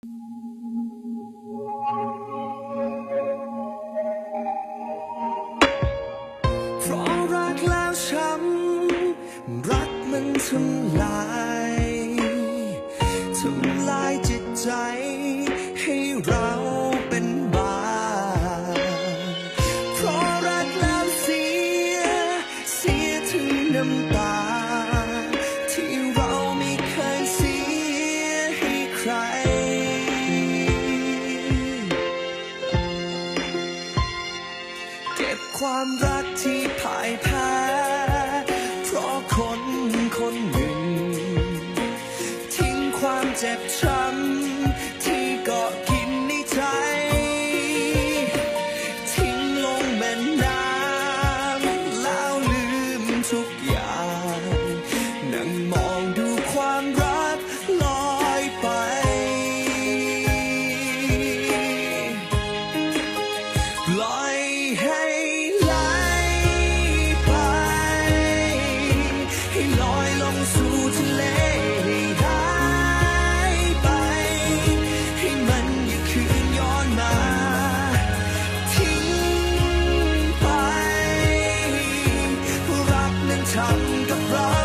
เพราะรักแล้วช้ำรักมันทำลายทำลายจิตใจให้เราเป็นบ้าเพราะรักแล้วเสีย เสียถึงน้ำตาที่เราไม่เคยเสียให้ใคร บความรักที่พ่ายแพ้เพราะคนคนหนึ่ง ทิ้งความเจ็บช้ำที่เกาะกินในใจ ทิ้งลงแม่น้ำแล้วลืมทุกอย่าง นั่งมองดูความรักลอยไป ลอย รักนั้นทำกับเรา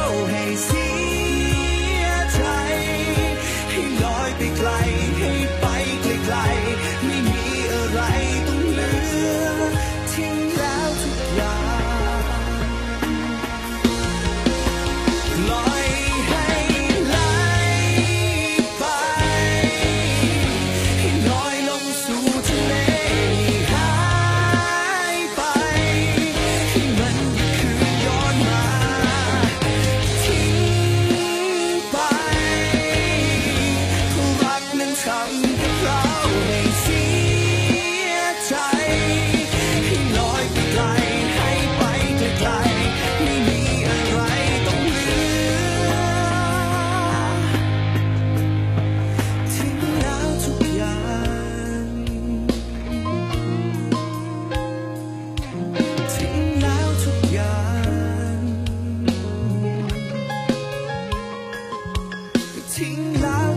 ทิ้งแล้ว